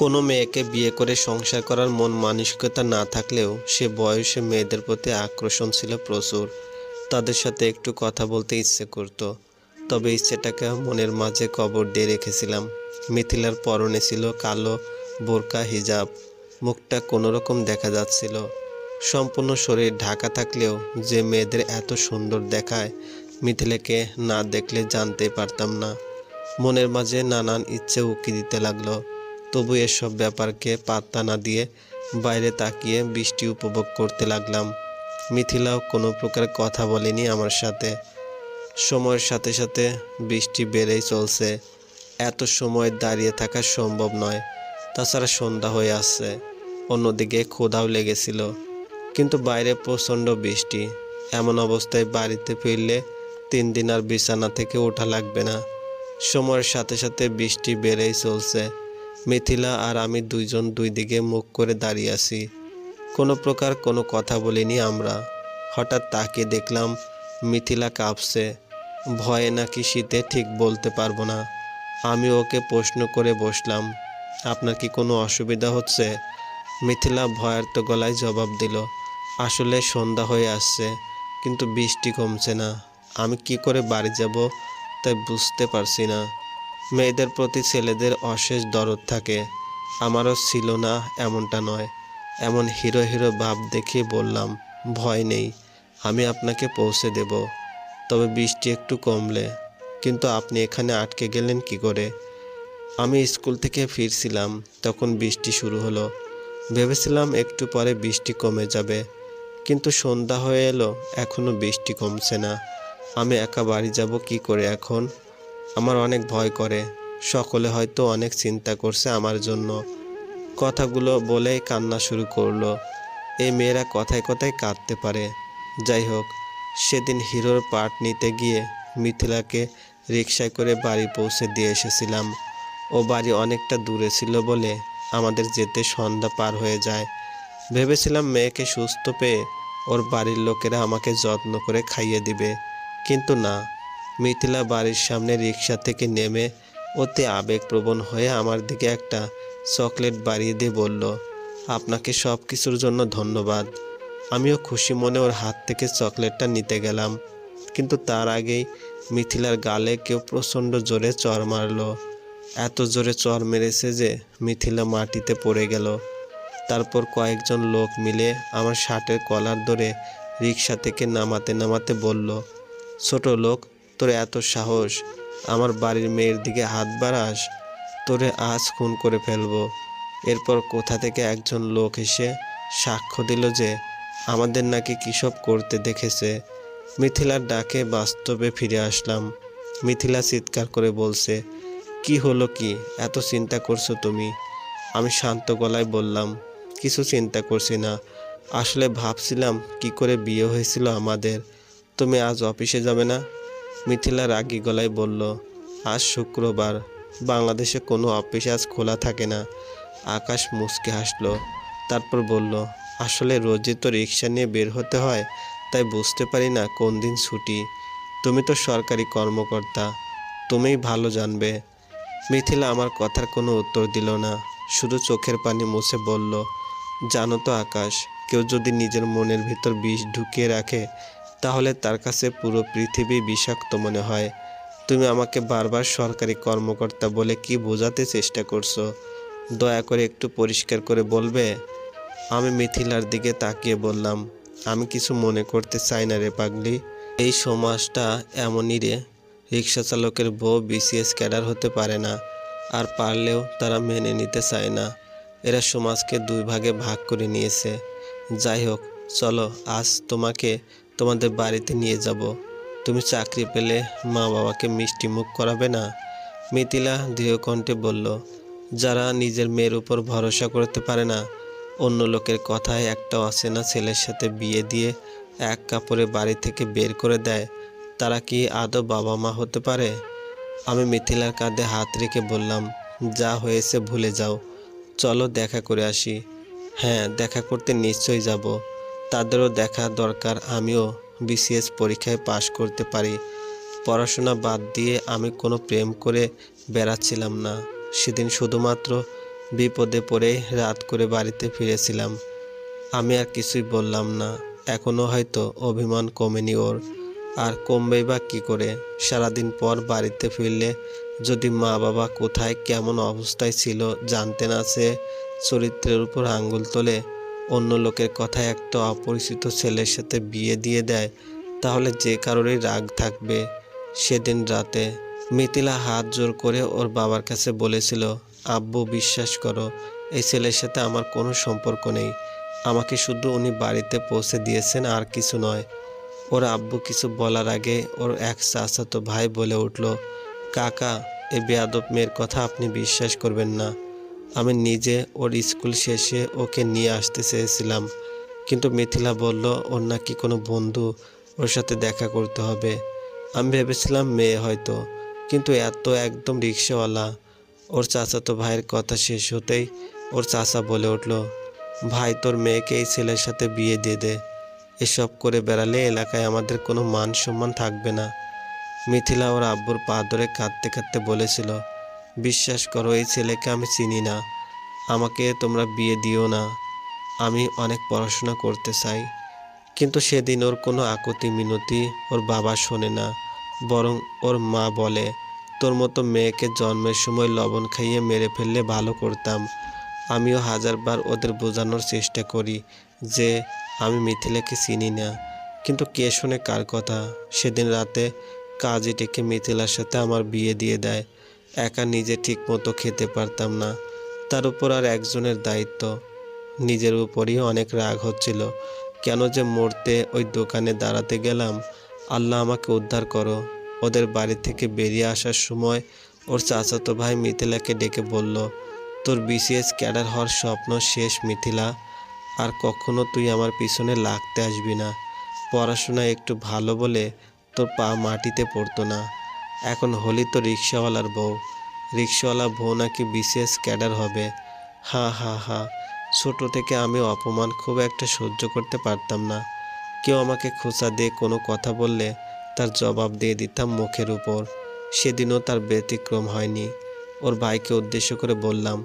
কোনো মেয়েকে বিয়ে করে সংসার করার মন মানসিকতা না থাকলেও সে বয়সে মেয়েদের প্রতি আকর্ষণ ছিল প্রচুর। তাদের সাথে একটু কথা বলতে ইচ্ছে করতো, তবে ইচ্ছেটাকে মনের মাঝে কবর দিয়ে রেখেছিলাম। মিথিলার পরনে ছিল কালো বোরকা হিজাব, মুখটা কোনো রকম দেখা যাচ্ছিল। সম্পূর্ণ শরীর ঢাকা থাকলেও যে মেয়েদের এত সুন্দর দেখায়, মিথিলাকে না দেখলে জানতেই পারতাম না। মনের মাঝে নানান ইচ্ছে উকি দিতে লাগল। তবু এসব ব্যাপারকে পাত্তা না দিয়ে বাইরে তাকিয়ে বৃষ্টি উপভোগ করতে লাগলাম। মিথিলাও কোনো প্রকার কথা বলেনি আমার সাথে। সময়ের সাথে সাথে বৃষ্টি বেড়েই চলছে। এত সময় দাঁড়িয়ে থাকা সম্ভব নয়। তাছাড়া সন্ধ্যা হয়ে আসছে। অন্যদিকে ক্ষুধাও লেগেছিল। কিন্তু বাইরে প্রচণ্ড বৃষ্টি। এমন অবস্থায় বাড়িতে ফিরলে তিন দিন আর বিছানা থেকে ওঠা লাগবে না। সময়ের সাথে সাথে বৃষ্টি বেড়েই চলছে। মিথিলা আর আমি দুইজন দুই দিকে মুখ করে দাঁড়িয়ে আছি। কোনো প্রকার কোনো কথা বলিনি আমরা। হঠাৎ তাকে দেখলাম মিথিলা কাঁপছে। ভয়ে নাকি শীতে ঠিক বলতে পারব না। আমি ওকে প্রশ্ন করে বসলাম, আপনার কি কোনো অসুবিধা হচ্ছে? মিথিলা ভয়ার্ত গলায় জবাব দিল, আসলে সন্ধ্যা হয়ে আসছে, কিন্তু বৃষ্টি কমছে না। আমি কি করে বাড়ি যাব তাই বুঝতে পারছি না। মেয়েদের প্রতি ছেলেদের অশেষ দরদ থাকে। আমারও ছিল না এমনটা নয়। এমন হিরো হিরো ভাব দেখে বললাম, ভয় নেই, আমি আপনাকে পৌঁছে দেব। তবে বৃষ্টি একটু কমলে। কিন্তু আপনি এখানে আটকে গেলেন কি করে? আমি স্কুল থেকে ফিরছিলাম, তখন বৃষ্টি শুরু হলো। ভেবেছিলাম একটু পরে বৃষ্টি কমে যাবে। কিন্তু সন্ধ্যা হয়ে এলো এখনও বৃষ্টি কমছে না। আমি একা বাড়ি যাব কি করে এখন? আমার অনেক ভয় করে। সকলে হয়তো অনেক চিন্তা করছে আমার জন্য। কথাগুলো বলেই কান্না শুরু করল। এই মেয়েরা কথায় কথায় কাঁদতে পারে। যাই হোক, সেদিন হিরোর পার্ট নিতে গিয়ে মিথিলাকে রিক্সায় করে বাড়ি পৌঁছে দিয়ে এসেছিলাম। ও বাড়ি অনেকটা দূরে ছিল বলে আমাদের যেতে সন্ধ্যা পার হয়ে যায়। ভেবেছিলাম মেয়েকে সুস্থ পেয়ে ওর বাড়ির লোকেরা আমাকে যত্ন করে খাইয়ে দিবে, কিন্তু না। মিথিলা বাড়ির সামনে রিক্সা থেকে নেমে অতি আবেগপ্রবণ হয়ে আমার দিকে একটা চকলেট বাড়িয়ে দিয়ে বলল, আপনাকে সব কিছুর জন্য ধন্যবাদ। আমিও খুশি মনে ওর হাত থেকে চকলেটটা নিতে গেলাম। কিন্তু তার আগেই মিথিলার গালে কেউ প্রচণ্ড জোরে চর মারলো। এত জোরে চর মেরেছে যে মিথিলা মাটিতে পড়ে গেল। তারপর কয়েকজন লোক মিলে আমার শার্টের কলার ধরে রিক্সা থেকে নামাতে নামাতে বলল, ছোট লোক তোর এত সাহস? আমার বাড়ির মেয়ের দিকে হাত বাড়াস, তোরে আজ খুন করে ফেলব। এরপর কোথা থেকে একজন লোক এসে সাক্ষ্য দিল যে আমাদের নাকি কিসব করতে দেখেছে। মিথিলার ডাকে বাস্তবে ফিরে আসলাম। মিথিলা চিৎকার করে বলছে, কি হলো কি? এত চিন্তা করছ তুমি? আমি শান্ত গলায় বললাম, কিছু চিন্তা করছি না। আসলে ভাবছিলাম কি করে বিয়ে হয়েছিল আমাদের। তুমি আজ অফিসে যাবে না? মিথিলা রাগী গলায় বলল, আজ শুক্রবার। বাংলাদেশে কোনো অফিস আজ খোলা থাকে না। আকাশ মুচকে হাসলো। তারপর বলল, আসলে রোজই তো রিক্সা নিয়ে বের হতে হয়, তাই বুঝতে পারি না কোন দিন ছুটি। তুমি তো সরকারি কর্মকর্তা, তুমিই ভালো জানবে। মিথিলা আমার কথার কোনো উত্তর দিল না, শুধু চোখের পানি মুছে বলল, জানো তো আকাশ, কেউ যদি নিজের মনের ভিতর বিষ ঢুকিয়ে রাখে তাহলে তার কাছে পুরো পৃথিবী বিষাক্ত মনে হয়। তুমি আমাকে বারবার সরকারি কর্মকর্তা বলে কি বোঝাতে চেষ্টা করছ? দয়া করে একটু পরিষ্কার করে বলবে? আমি মিথিলার দিকে তাকিয়ে বললাম, আমি কিছু মনে করতে চাই না রে পাগলি। এই সমাজটা এমনই রে রিক্সা চালকের বউ বিসিএস ক্যাডার হতে পারে না, আর পারলেও তারা মেনে নিতে চায় না। এরা সমাজকে দুই ভাগে ভাগ করে নিয়েছে। যাই হোক, চলো, আজ তোমাকে তোমাদের বাড়িতে নিয়ে যাব। তুমি চাকরি পেলে মা বাবাকে মিষ্টি মুখ করাবে না? মিথিলা দৃঢ়কণ্ঠে বলল, যারা নিজের মেয়ের উপর ভরসা করতে পারে না, অন্য লোকের কথায় একটা অচেনা ছেলের সাথে বিয়ে দিয়ে এক কাপড়ে বাড়ি থেকে বের করে দেয়। তারা কি আদৌ বাবা মা হতে পারে? আমি মিথিলার কাঁধে হাত রেখে বললাম, যা হয়েছে ভুলে যাও। চলো দেখা করে আসি। হ্যাঁ দেখা করতে নিশ্চয়ই যাব। তাদেরও দেখা দরকার, আমিও বিসিএস পরীক্ষায় পাশ করতে পারি। পড়াশোনা বাদ দিয়ে আমি কোনো প্রেম করে বেড়াচ্ছিলাম না। সেদিন শুধুমাত্র বিপদে পড়ে রাত করে বাড়িতে ফিরেছিলাম। আমি আর কিছুই বললাম না। এখনও হয়তো অভিমান কমেনি ওর। আর কমবেই বা কী করে? সারাদিন পর বাড়িতে ফিরলে যদি মা বাবা কোথায় কেমন অবস্থায় ছিল জানতে না সে চরিত্রের উপর আঙ্গুল তোলে অন্য লোকের কথায় একটা অপরিচিত ছেলের সাথে বিয়ে দিয়ে দেয়, তাহলে যে কারোরই রাগ থাকবে। সেদিন রাতে মিথিলা হাত জোর করে ওর বাবার কাছে বলেছিল, আব্বু, বিশ্বাস করো, এই ছেলের সাথে আমার কোনো সম্পর্ক নেই। আমাকে শুধু উনি বাড়িতে পৌঁছে দিয়েছেন, আর কিছু নয়। ওর আব্বু কিছু বলার আগে ওর এক চাচাতো ভাই বলে উঠল, কাকা এই বেয়াদব মেয়ের কথা আপনি বিশ্বাস করবেন না। আমি নিজে ওর স্কুল শেষে ওকে নিয়ে আসতে চেয়েছিলাম। কিন্তু মিথিলা বলল, ওর নাকি কোনো বন্ধু ওর সাথে দেখা করতে হবে। আমি ভেবেছিলাম মেয়ে হয়তো, কিন্তু এত একদম রিক্সাওয়ালা। ওর চাচাতো ভাইয়ের কথা শেষ হতেই ওর চাচা বলে উঠল, ভাই, তোর মেয়েকে এই ছেলের সাথে বিয়ে দিয়ে দে। এসব করে বেড়ালে এলাকায় আমাদের কোনো মান সম্মান থাকবে না। মিথিলা ওর আব্বুর পা ধরে কাঁদতে কাঁদতে বলেছিল বিশ্বাস করো, এই ছেলেকে আমি চিনি না। আমাকে তোমরা বিয়ে দিও না। আমি অনেক পড়াশোনা করতে চাই। কিন্তু সেদিন ওর কোনো আকুতি মিনতি ওর বাবা শোনে না, বরং ওর মা বলে, তোর মতো মেয়েকে জন্মের সময় লবণ খাইয়ে মেরে ফেললে ভালো করতাম। আমিও হাজারবার ওদের বোঝানোর চেষ্টা করি যে আমি মিথিলাকে চিনি না। কিন্তু কে শোনে কার কথা? সেদিন রাতে কাজে ডেকে মিথিলার সাথে আমার বিয়ে দিয়ে দেয়। একা নিজে ঠিক মতো খেতে পারতাম না। তার উপর আর একজনের দায়িত্ব। নিজের উপরই অনেক রাগ হচ্ছিল। কেন যে মরতে ওই দোকানে দাঁড়াতে গেলাম? আল্লাহ আমাকে উদ্ধার করো। ওদের বাড়ি থেকে বেরিয়ে আসার সময় ওর চাচাতো ভাই মিথিলাকে ডেকে বলল, তোর বিসিএস ক্যাডার হওয়ার স্বপ্ন শেষ মিথিলা। আর কখনো তুই আমার পিছনে লাগতে আসবি না। পড়াশোনা একটু ভালো বলে তোর পা মাটিতে পড়তো না। এখন হলি তো রিক্সাওয়ালার বউ। রিক্সাওয়ালা বউ নাকি বিশেষ ক্যাডার হবে। হা হা হা। ছোট থেকে আমি অপমান খুব একটা সহ্য করতে পারতাম না। কেউ আমাকে খোঁচা দিয়ে কোনো কথা বললে তার জবাব দিয়ে দিতাম মুখের উপর। সেদিনও তার ব্যতিক্রম হয়নি। ওর ভাইকে উদ্দেশ্য করে বললাম,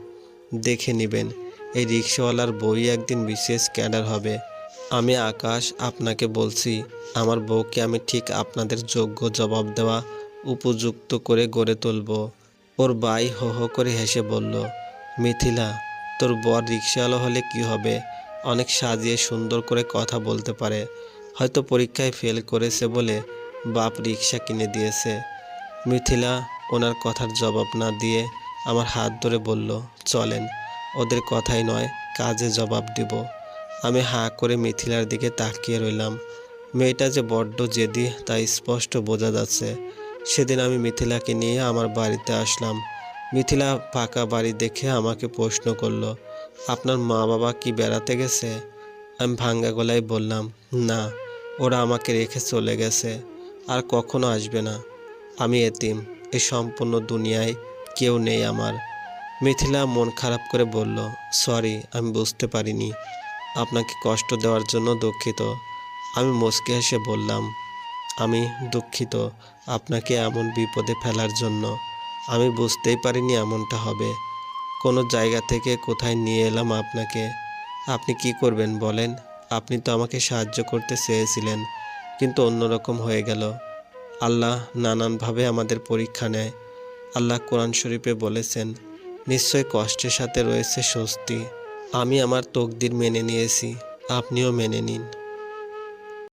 দেখে নেবেন, এই রিক্সাওয়ালার বই একদিন বিশেষ ক্যাডার হবে। আমি আকাশ আপনাকে বলছি, আমার বউকে আমি ঠিক আপনাদের যোগ্য জবাব দেওয়া উপযুক্ত করে গড়ে তুলব। ওর ভাই হো হো করে হেসে বলল, মিথিলা, তোর বর রিক্সাওয়ালা হলে কি হবে? অনেক সাজিয়ে সুন্দর করে কথা বলতে পারে। হয়তো পরীক্ষায় ফেল করেছে বলে বাপ রিক্সা কিনে দিয়েছে। মিথিলা ওনার কথার জবাব না দিয়ে আমার হাত ধরে বলল, চলেন, ওদের কথাই নয়, কাজে জবাব দিব। আমি হাঁ করে মিথিলার দিকে তাকিয়ে রইলাম। মেয়েটা যে বড্ড জেদি তা স্পষ্ট বোঝা যাচ্ছে। সেদিন আমি মিথিলাকে নিয়ে আমার বাড়িতে আসলাম। মিথিলা পাকা বাড়ি দেখে আমাকে প্রশ্ন করল, আপনার মা বাবা কি বেড়াতে গেছে? আমি ভাঙ্গা গলায় বললাম, না, ওরা আমাকে রেখে চলে গেছে, আর কখনো আসবে না। আমি এতিম এই সম্পূর্ণ দুনিয়ায় কেউ নেই আমার। মিথিলা মন খারাপ করে বলল, সরি, আমি বুঝতে পারিনি। আপনাকে কষ্ট দেওয়ার জন্য দুঃখিত। আমি মুচকে হেসে বললাম আমি দুঃখিত, আপনাকে এমন বিপদে ফেলার জন্য। আমি বুঝতেই পারিনি এমনটা হবে। কোনো জায়গা থেকে কোথায় নিয়ে এলাম আপনাকে? আপনি কি করবেন বলেন? আপনি তো আমাকে সাহায্য করতে চেয়েছিলেন, কিন্তু অন্যরকম হয়ে গেল। আল্লাহ নানানভাবে আমাদের পরীক্ষা নেয়। আল্লাহ কোরআন শরীফে বলেছেন, নিশ্চয় কষ্টের সাথে রয়েছে স্বস্তি। আমি আমার তকদির মেনে নিয়েছি, আপনিও মেনে নিন।